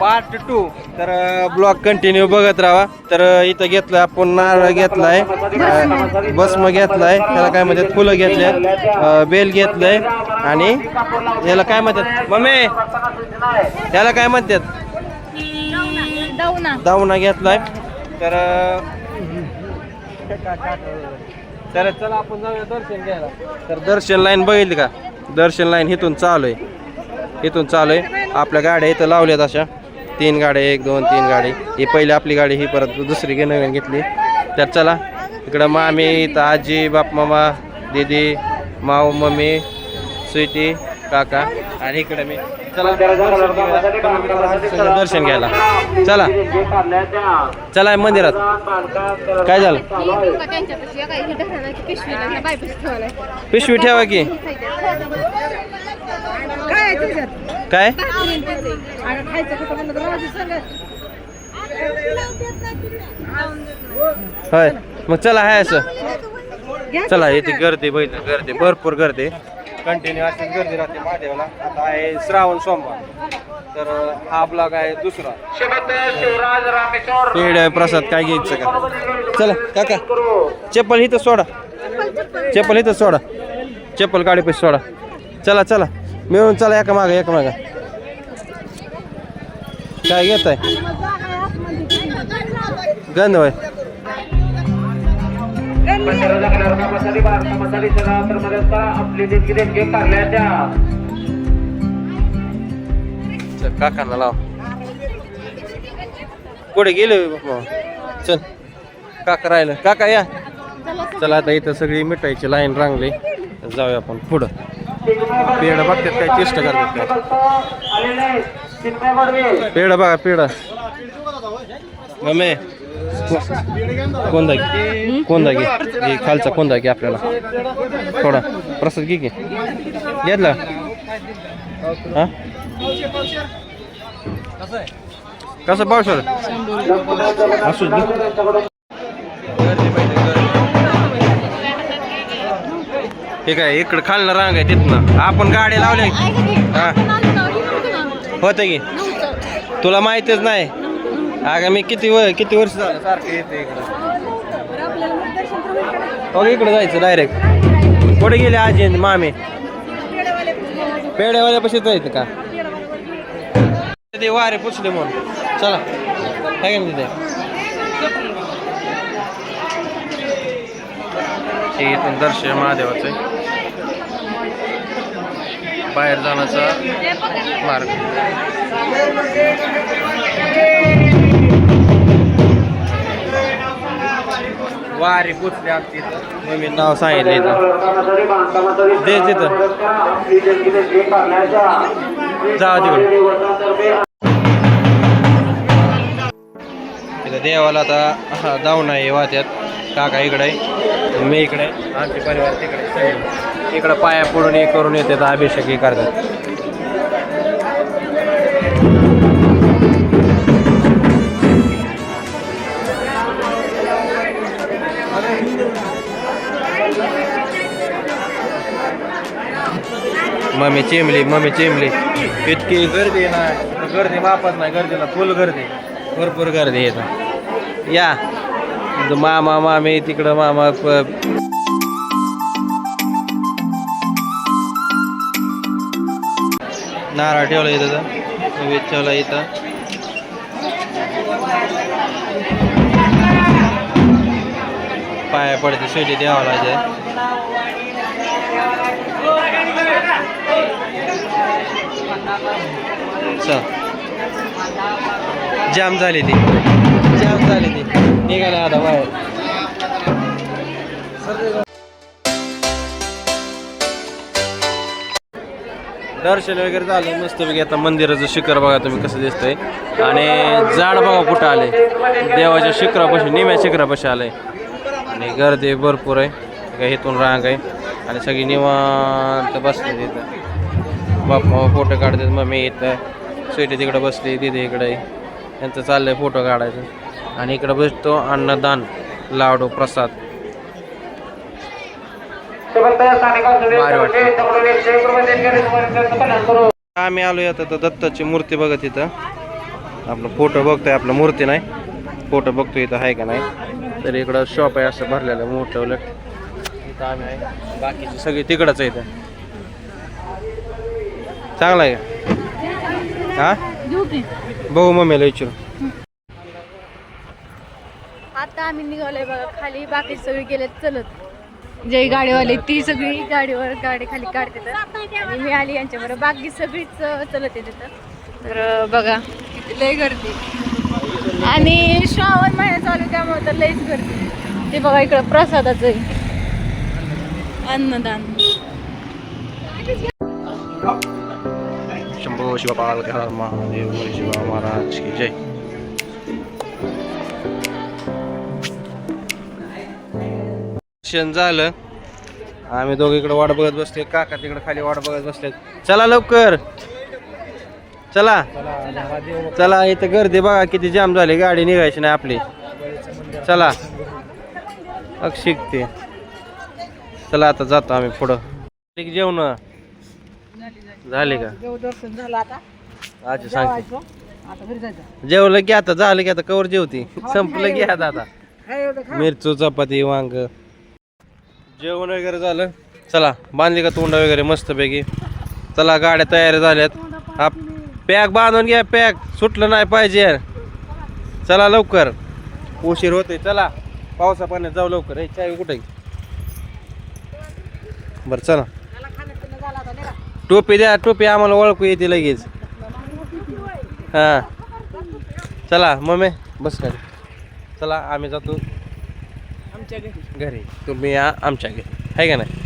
Part two तर blog continue बघत राहा. तर इथं घेतलं आपण नारळ घेतलाय भस्म घेतलाय त्याला काय म्हणतात फुलं घेतल्यात बेल घेतलंय आणि याला काय म्हणतात मम्मी त्याला काय म्हणतात? दावना. घेतलाय. तर तर चला आपण जाऊया दर्शन घ्यायला. तर दर्शन लाईन बघितली का? दर्शन लाईन इथून चालू आहे. इथून चालू आहे. आपल्या गाड्या इथं लावल्यात अशा. तीन गाड्या एक दोन तीन गाडी. ही पहिली आपली गाडी ही परत दुसरी घे नवीन घेतली. तर चला इकडं मामी इथं आजी बाप मामा दीदी माऊ मम्मी स्वीटी काका आणि इकडे मी. चला दर्शन घ्यायला. चला. चला मंदिरात. काय झालं? पिशवी ठेवा की. काय? होय. मग चला हाय असं. चला इथे गर्दी बैठ गर्दी भरपूर गर्दी. कंटिन्यू अशी गर्दी राहते महादेवाला. आता आहे श्रावण सोमवार. तर हा ब्लॉग आहे दुसरा. पेढ प्रसाद काय घ्यायचं का? चला काका चप्पल इथं सोडा. चप्पल इथं सोडा. चप्पल गाडी पैसे सोडा. चला चला. मिळून चला एका मागं एका मागं. काय घेत आहे गंध होय. चल काकांना लाव. पुढे गेले चल काका राहिलं. काका या. चला आता इथं सगळी मिठाईची लाईन रांगली. जाऊया आपण पुढं. पेढ बघतात काय चेष्ट करतात काय? पेढ बघा पेढ. मम्मी कोणता घे कोणता घे घे खालचा कोणता घे आपल्याला. थोडा प्रसाद घे की. घेतला? हा? कसं पावसाळ? असू ठीक आहे इकडं खालनं रांग आहे तिथनं. आपण गाडी लावल्या हा. होतं की? तुला माहितीच नाही? अगं मी किती व किती वर्ष झालं? सारखं येते इकडं. हो इकडं जायचं डायरेक्ट कुठे गेले आजी मामी? पेड्यावाल्यापाशी जायचं का? ते वारे पुसले म्हणून. चला काय तिथे. हे इथून दर्शन महादेवाचं आहे. बाहेर जाण्याचा मार्ग. वारी पुचली आमची मी नाव सांगितलं इथं. दे तिथं. जा तिकडे इथं देवाला आता हा जाऊन आहे वाट्यात. काका इकडे आहे. मी इकडे आहे, आमचे परिवार तिकडे इकडं पाया पडून हे करून येते अभिषेक हे करतात. मम्मी चिमली मम्मी चिमली. इतकी गर्दी आहे ना गर्दी मापत नाही गर्दीला फुल गर्दी. भरपूर गर्दी येतं या. मामा मामी तिकडं मामा प- नारळ ठेवला इथं नैवेद्य ठेवला इथं. पाया पडते शेवटी द्यावा लागेल चल. जाम झाली ती. जाम झाली ती. निघाला आता बाहेर. दर्शन वगैरे झालं मस्तपैकी आता मंदिराचं शिखर बघा तुम्ही कसं दिसतंय. आणि झाड बघा कुठं आले. देवाच्या शिखरापाशी निम्या शिखरापाशी आलंय. आणि गर्दी भरपूर आहे. काय इथून रांग आहे. आणि सगळी निवांत बसले तिथं बाप्पा फोटो काढतात मम्मी इथं. स्वीटी तिकडं बसली तिथे इकडे यांचं चाललंय फोटो काढायचं. आणि इकडे बसतो अन्नदान लाडू प्रसाद. आम्ही आलोय आता तर दत्ताची मूर्ती बघत इथं. आपलं फोटो बघतोय आपलं मूर्ती नाही. फोटो बघतोय इथं आहे का नाही. तर इकडं शॉप आहे असं भरलेलं मोठं उलट. इथं आम्ही आहे. बाकीचे सगळे तिकडंच आहे इथं. चांगला आहे का? हा? बघू मम्मीला विचारू. आता आम्ही निघालोय बघा खाली बाकी सगळी गेले चलत. जे गाडीवाले ती सगळी गाडीवर गाडी खाली काढते आणि मी आली यांच्याबरोबर. बाकी सगळीच चलत येते तिथं तर बघा किती लय गर्दी. आणि श्रावण महिना चालू त्यामुळे तर लयच गर्दी. ते बघा इकडं प्रसादाचं आहे. अन्नदान. शंभो शिवपाल महादेव शिवा महाराज की जय. दर्शन झालं. आम्ही दोघं इकडे वाट बघत बसले काका तिकडे खाली वाट बघत बसले चला लवकर. चला. चला इथं गर्दी बघा किती जाम झाली गाडी निघायची नाही आपली. चला. शिकते. चला आता जातो आम्ही पुढं. जेवण. झाले का? अच्छा आता सांगते. जेवलं की आता झालं की आता कवर जेवती. संपलं की आता आता. मिरचू चपाती वांग. जेवण वगैरे झालं. चला बांधली का तोंडा वगैरे मस्तपैकी. चला गाड्या तयार झाल्यात. हा पॅक बांधून घ्या पॅक. सुटलं नाही पाहिजे. चला लवकर. उशीर होतोय. चला पावसा पाण्यात जाऊ लवकर. हे चाय कुठे बरं चला. टोपी द्या टोपी आम्हाला ओळखू येते लगेच. हां. चला मम्मी बस खाली. चला आम्ही जातो. आमच्या घरी. घरी. तुम्ही या आमच्या घरी. आहे का नाही?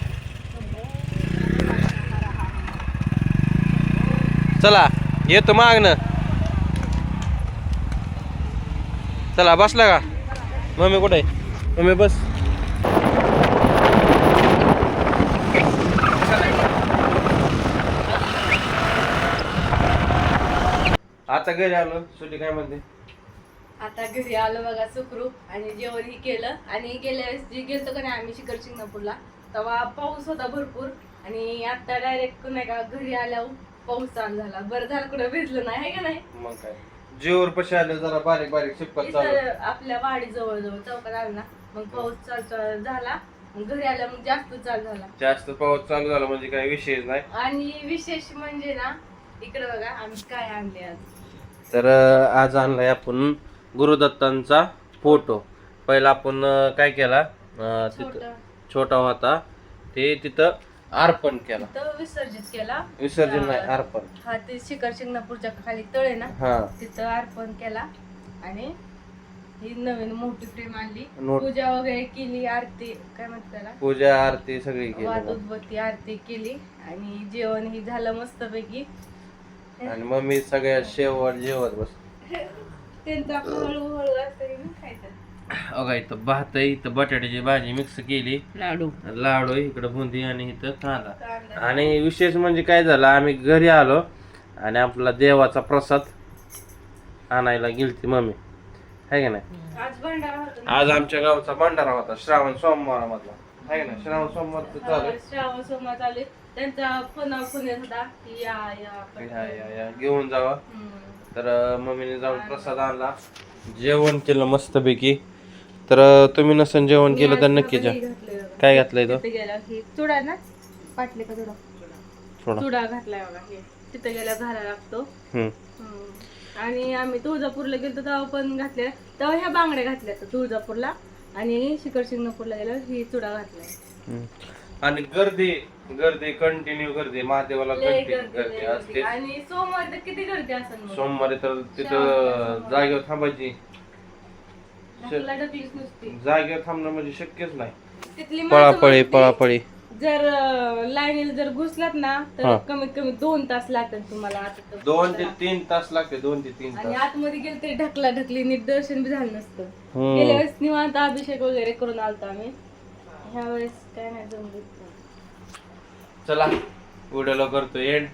चला येतो मागणं चला बसला का? मम्मी कुठे आहे? मम्मी बस. आता घरी आलो. सुटी काय म्हणते? आता घरी आलो बघा सुखरूप आणि जेवणही केलं. आणि गेल्या वेळेस जे गेलतो का नाही आम्ही शिखर शिंगणापूरला तेव्हा पाऊस होता भरपूर. आणि आता डायरेक्ट नाही का घरी आल्यावर पाऊस चालू झाला. बरं झालं कुठं भिजलं नाही आहे का नाही? मग काय. जेवर पशी आले जरा बारीक बारीक शिपकत चालू. इथं आपल्या वाडी जवळ जवळ चौकात आलं ना मग पाऊस चालू चालू झाला. मग घरी आल्या मग जास्त चालू झाला. जास्त पाऊस चालू झाला म्हणजे काही विषयच नाही. आणि विशेष म्हणजे ना इकडे बघा आम्ही काय आणले आज. तर अं, आज आणलाय आपण गुरुदत्तांचा फोटो. पहिला आपण काय केला? तिथं छोटं. होता. ते तिथं अर्पण केला. तर विसर्जित केला. विसर्जन नाही अर्पण. हा ते शिखर शिंगणापूरच्या खाली तळ आहे ना हा. तिथं अर्पण केला. आणि ही नवीन मोठी फ्रेम आणली. नोट- पूजा वगैरे केली आरती काय म्हणतात त्याला? पूजा आरती सगळी वात केली उदबत्ती आरती केली. आणि जेवण ही झालं मस्तपैकी. आणि मम्मी सगळ्या शेवट जेवत बस. त्यांचं हळूहळू खायचं. अगा इथं भात आहे इथं बटाट्याची भाजी मिक्स केली. लाडू. लाडू आहे, इकडं बुंदी आणि इथं कांदा. कांदा. आणि विशेष म्हणजे काय झालं आम्ही घरी आलो आणि आपला देवाचा प्रसाद आणायला गेलती मम्मी. आहे का नाही? आज भंडारा होता आज आमच्या गावचा भंडारा होता श्रावण सोमवारामधला. आहे का नाही? श्रावण सोमवार चालू आहे. श्रावण सोमवार चालू आहे. त्यांचा फोन फोन येत होता. की या या आपण या या या. घेऊन जावा. हम्म. तर मम्मीने जाऊन प्रसाद आणला. जेवण केलं मस्तपैकी. तर तुम्ही नसन जेवण केलं तर नक्की जा. काय घातलंय तो? चुडा ना? पाटले का थोडा चुडा घातलाय बघा हे. तिथे गेला घाला लागतो. आणि आम्ही तुळजापूरला गेलो तेव्हा पण घातल्या तेव्हा ह्या बांगड्या घातल्या तुळजापूरला. आणि शिखर शिंगणापूरला गेलो ही चुडा घातलाय. आणि गर्दी गर्दी कंटिन्यू गर्दी. महादेवाला लय कंटिन्यू गर्दी, गर्दी लय गर्दी. असते. आणि सोमवार तर किती गर्दी असेल मग? सोमवारी तर तिथं जागेवर थांबायची. ढकला ढकलीच नुसती. जागेवर थांबणं म्हणजे शक्यच नाही. तिथली माणसं पळापळी म्हणते, पळापळी. जर लाईनीला जर घुसलात ना हा. तर कमीत कमी दोन तास लागतात तुम्हाला आता तर. दोन ते तीन तास लागते दोन ते तीन आणि तास. आतमध्ये गेलं तरी ढकला ढकली नीट दर्शन बी झालं नसतं. गेल्या वेळेस निवांत अभिषेक वगैरे करून आलतो आम्ही. ह्या वेळेस काय नाही जमलं चला व्हिडिओला करतो एंड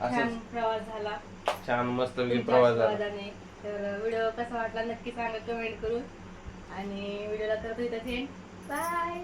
छान असंच प्रवास झाला. छान मस्त तुमच्या प्रवास झाला. आशीर्वादाने. तर व्हिडिओ कसा वाटला नक्की सांगा कमेंट करून. आणि व्हिडिओला करतो इथं बाय